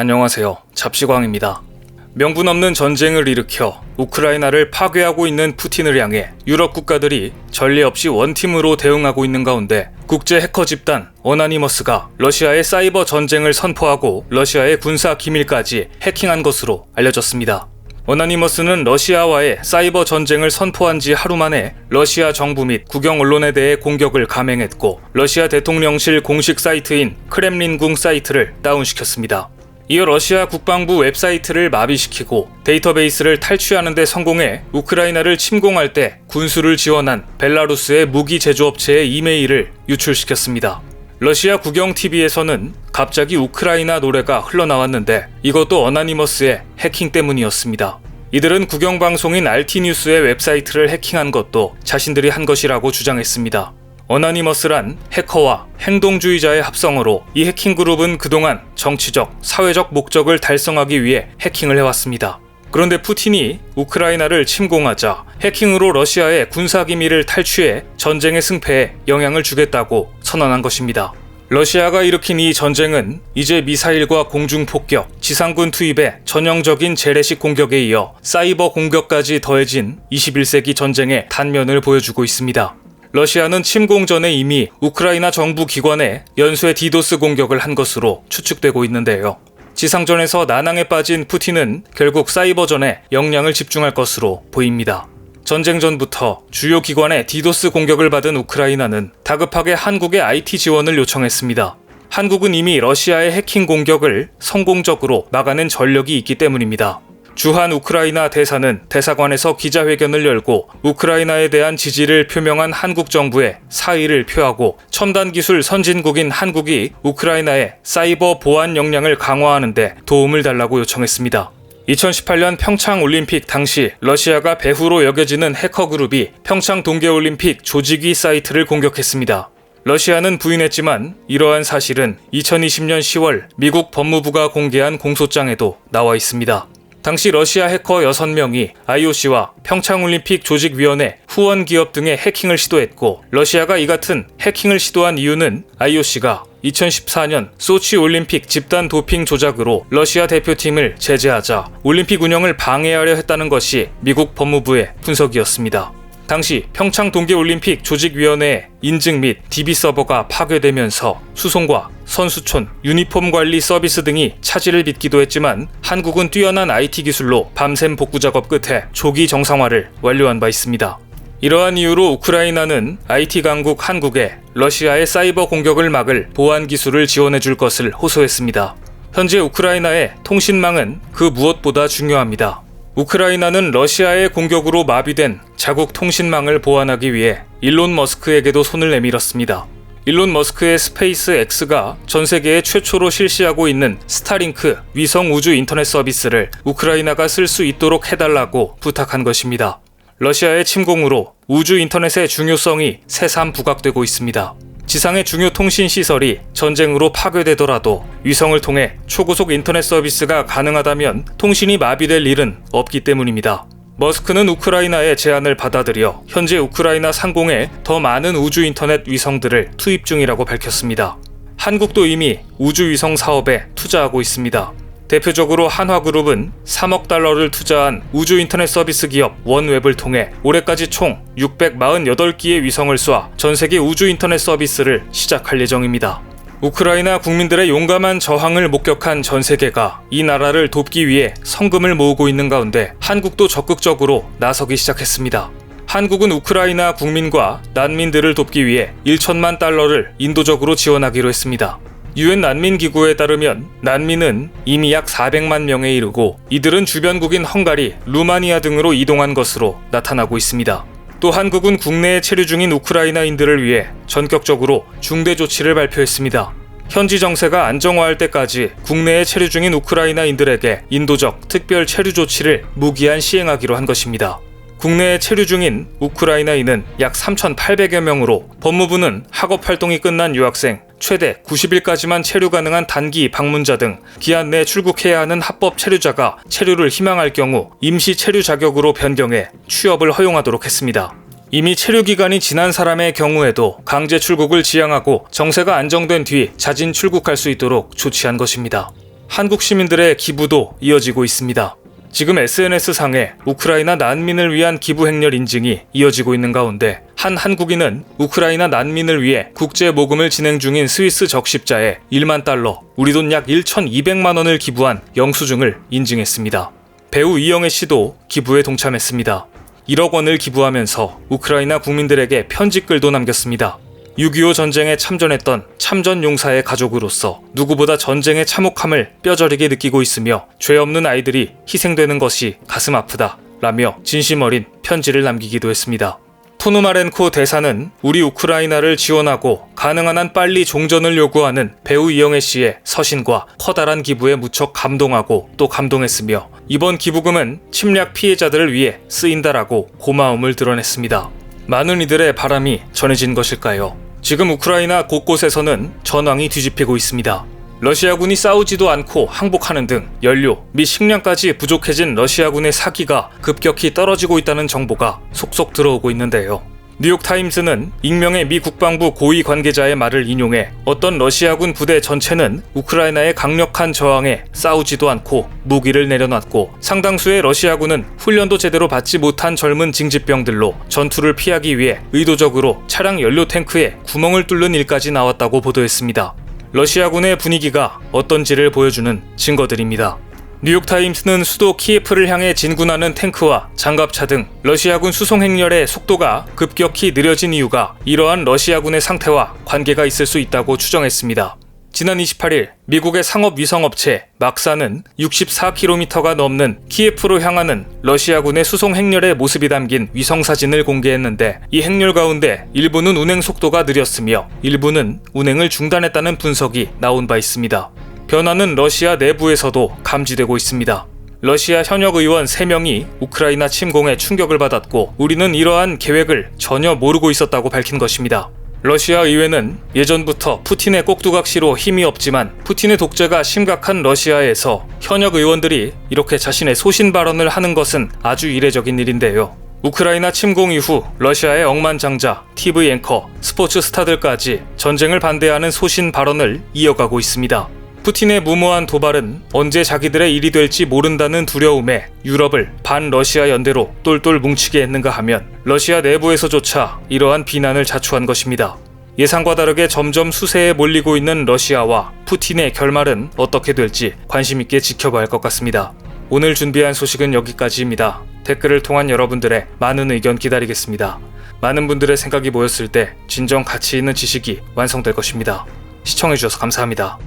안녕하세요. 잡시광입니다. 명분 없는 전쟁을 일으켜 우크라이나를 파괴하고 있는 푸틴을 향해 유럽 국가들이 전례 없이 원팀으로 대응하고 있는 가운데 국제 해커 집단 어나니머스가 러시아의 사이버 전쟁을 선포하고 러시아의 군사 기밀까지 해킹한 것으로 알려졌습니다. 어나니머스는 러시아와의 사이버 전쟁을 선포한 지 하루 만에 러시아 정부 및 국영 언론에 대해 공격을 감행했고 러시아 대통령실 공식 사이트인 크렘린궁 사이트를 다운시켰습니다. 이어 러시아 국방부 웹사이트를 마비시키고 데이터베이스를 탈취하는 데 성공해 우크라이나를 침공할 때 군수를 지원한 벨라루스의 무기 제조업체의 이메일을 유출시켰습니다. 러시아 국영 TV에서는 갑자기 우크라이나 노래가 흘러나왔는데 이것도 어나니머스의 해킹 때문이었습니다. 이들은 국영 방송인 RT뉴스의 웹사이트를 해킹한 것도 자신들이 한 것이라고 주장했습니다. 어나니머스란 해커와 행동주의자의 합성어로 이 해킹 그룹은 그동안 정치적, 사회적 목적을 달성하기 위해 해킹을 해왔습니다. 그런데 푸틴이 우크라이나를 침공하자 해킹으로 러시아의 군사 기밀을 탈취해 전쟁의 승패에 영향을 주겠다고 선언한 것입니다. 러시아가 일으킨 이 전쟁은 이제 미사일과 공중 폭격, 지상군 투입의 전형적인 재래식 공격에 이어 사이버 공격까지 더해진 21세기 전쟁의 단면을 보여주고 있습니다. 러시아는 침공 전에 이미 우크라이나 정부 기관에 연쇄 디도스 공격을 한 것으로 추측되고 있는데요. 지상전에서 난항에 빠진 푸틴은 결국 사이버전에 역량을 집중할 것으로 보입니다. 전쟁 전부터 주요 기관에 디도스 공격을 받은 우크라이나는 다급하게 한국의 IT 지원을 요청했습니다. 한국은 이미 러시아의 해킹 공격을 성공적으로 막아낸 전력이 있기 때문입니다. 주한 우크라이나 대사는 대사관에서 기자회견을 열고 우크라이나에 대한 지지를 표명한 한국 정부에 사의를 표하고 첨단 기술 선진국인 한국이 우크라이나의 사이버 보안 역량을 강화하는데 도움을 달라고 요청했습니다. 2018년 평창 올림픽 당시 러시아가 배후로 여겨지는 해커 그룹이 평창 동계 올림픽 조직위 사이트를 공격했습니다. 러시아는 부인했지만 이러한 사실은 2020년 10월 미국 법무부가 공개한 공소장에도 나와 있습니다. 당시 러시아 해커 6명이 IOC와 평창올림픽 조직위원회 후원 기업 등의 해킹을 시도했고 러시아가 이 같은 해킹을 시도한 이유는 IOC가 2014년 소치 올림픽 집단 도핑 조작으로 러시아 대표팀을 제재하자 올림픽 운영을 방해하려 했다는 것이 미국 법무부의 분석이었습니다. 당시 평창 동계올림픽 조직위원회 인증 및 DB 서버가 파괴되면서 수송과 선수촌, 유니폼 관리 서비스 등이 차질을 빚기도 했지만 한국은 뛰어난 IT 기술로 밤샘 복구 작업 끝에 조기 정상화를 완료한 바 있습니다. 이러한 이유로 우크라이나는 IT 강국 한국에 러시아의 사이버 공격을 막을 보안 기술을 지원해 줄 것을 호소했습니다. 현재 우크라이나의 통신망은 그 무엇보다 중요합니다. 우크라이나는 러시아의 공격으로 마비된 자국 통신망을 보완하기 위해 일론 머스크에게도 손을 내밀었습니다. 일론 머스크의 스페이스 X가 전 세계에 최초로 실시하고 있는 스타링크 위성 우주 인터넷 서비스를 우크라이나가 쓸 수 있도록 해달라고 부탁한 것입니다. 러시아의 침공으로 우주 인터넷의 중요성이 새삼 부각되고 있습니다. 지상의 중요 통신 시설이 전쟁으로 파괴되더라도 위성을 통해 초고속 인터넷 서비스가 가능하다면 통신이 마비될 일은 없기 때문입니다. 머스크는 우크라이나의 제안을 받아들여 현재 우크라이나 상공에 더 많은 우주 인터넷 위성들을 투입 중이라고 밝혔습니다. 한국도 이미 우주 위성 사업에 투자하고 있습니다. 대표적으로 한화그룹은 3억 달러를 투자한 우주 인터넷 서비스 기업 원웹을 통해 올해까지 총 648기의 위성을 쏴 전 세계 우주 인터넷 서비스를 시작할 예정입니다. 우크라이나 국민들의 용감한 저항을 목격한 전 세계가 이 나라를 돕기 위해 성금을 모으고 있는 가운데 한국도 적극적으로 나서기 시작했습니다. 한국은 우크라이나 국민과 난민들을 돕기 위해 1천만 달러를 인도적으로 지원하기로 했습니다. 유엔 난민 기구에 따르면 난민은 이미 약 400만 명에 이르고 이들은 주변국인 헝가리, 루마니아 등으로 이동한 것으로 나타나고 있습니다. 또 한국은 국내에 체류 중인 우크라이나인들을 위해 전격적으로 중대 조치를 발표했습니다. 현지 정세가 안정화할 때까지 국내에 체류 중인 우크라이나인들에게 인도적 특별 체류 조치를 무기한 시행하기로 한 것입니다. 국내에 체류 중인 우크라이나인은 약 3,800여 명으로 법무부는 학업 활동이 끝난 유학생, 최대 90일까지만 체류 가능한 단기 방문자 등 기한 내 출국해야 하는 합법 체류자가 체류를 희망할 경우 임시 체류 자격으로 변경해 취업을 허용하도록 했습니다. 이미 체류 기간이 지난 사람의 경우에도 강제 출국을 지향하고 정세가 안정된 뒤 자진 출국할 수 있도록 조치한 것입니다. 한국 시민들의 기부도 이어지고 있습니다. 지금 SNS상에 우크라이나 난민을 위한 기부 행렬 인증이 이어지고 있는 가운데 한 한국인은 우크라이나 난민을 위해 국제 모금을 진행 중인 스위스 적십자에 1만 달러, 우리 돈 약 1,200만 원을 기부한 영수증을 인증했습니다. 배우 이영애 씨도 기부에 동참했습니다. 1억 원을 기부하면서 우크라이나 국민들에게 편지글도 남겼습니다. 6.25 전쟁에 참전했던 참전 용사의 가족으로서 누구보다 전쟁의 참혹함을 뼈저리게 느끼고 있으며 죄 없는 아이들이 희생되는 것이 가슴 아프다 라며 진심 어린 편지를 남기기도 했습니다. 포누마렌코 대사는 우리 우크라이나를 지원하고 가능한 한 빨리 종전을 요구하는 배우 이영애 씨의 서신과 커다란 기부에 무척 감동하고 또 감동했으며 이번 기부금은 침략 피해자들을 위해 쓰인다라고 고마움을 드러냈습니다. 많은 이들의 바람이 전해진 것일까요? 지금 우크라이나 곳곳에서는 전황이 뒤집히고 있습니다. 러시아군이 싸우지도 않고 항복하는 등 연료 및 식량까지 부족해진 러시아군의 사기가 급격히 떨어지고 있다는 정보가 속속 들어오고 있는데요. 뉴욕타임스는 익명의 미 국방부 고위 관계자의 말을 인용해 어떤 러시아군 부대 전체는 우크라이나의 강력한 저항에 싸우지도 않고 무기를 내려놨고 상당수의 러시아군은 훈련도 제대로 받지 못한 젊은 징집병들로 전투를 피하기 위해 의도적으로 차량 연료 탱크에 구멍을 뚫는 일까지 나왔다고 보도했습니다. 러시아군의 분위기가 어떤지를 보여주는 증거들입니다. 뉴욕타임스는 수도 키예프를 향해 진군하는 탱크와 장갑차 등 러시아군 수송 행렬의 속도가 급격히 느려진 이유가 이러한 러시아군의 상태와 관계가 있을 수 있다고 추정했습니다. 지난 28일 미국의 상업 위성업체 막사는 64km가 넘는 키예프로 향하는 러시아군의 수송 행렬의 모습이 담긴 위성 사진을 공개했는데 이 행렬 가운데 일부는 운행 속도가 느렸으며 일부는 운행을 중단했다는 분석이 나온 바 있습니다. 변화는 러시아 내부에서도 감지되고 있습니다. 러시아 현역 의원 3명이 우크라이나 침공에 충격을 받았고 우리는 이러한 계획을 전혀 모르고 있었다고 밝힌 것입니다. 러시아 의회는 예전부터 푸틴의 꼭두각시로 힘이 없지만 푸틴의 독재가 심각한 러시아에서 현역 의원들이 이렇게 자신의 소신 발언을 하는 것은 아주 이례적인 일인데요. 우크라이나 침공 이후 러시아의 억만장자, TV 앵커, 스포츠 스타들까지 전쟁을 반대하는 소신 발언을 이어가고 있습니다. 푸틴의 무모한 도발은 언제 자기들의 일이 될지 모른다는 두려움에 유럽을 반 러시아 연대로 똘똘 뭉치게 했는가 하면 러시아 내부에서조차 이러한 비난을 자초한 것입니다. 예상과 다르게 점점 수세에 몰리고 있는 러시아와 푸틴의 결말은 어떻게 될지 관심 있게 지켜봐야 할 것 같습니다. 오늘 준비한 소식은 여기까지입니다. 댓글을 통한 여러분들의 많은 의견 기다리겠습니다. 많은 분들의 생각이 모였을 때 진정 가치 있는 지식이 완성될 것입니다. 시청해주셔서 감사합니다.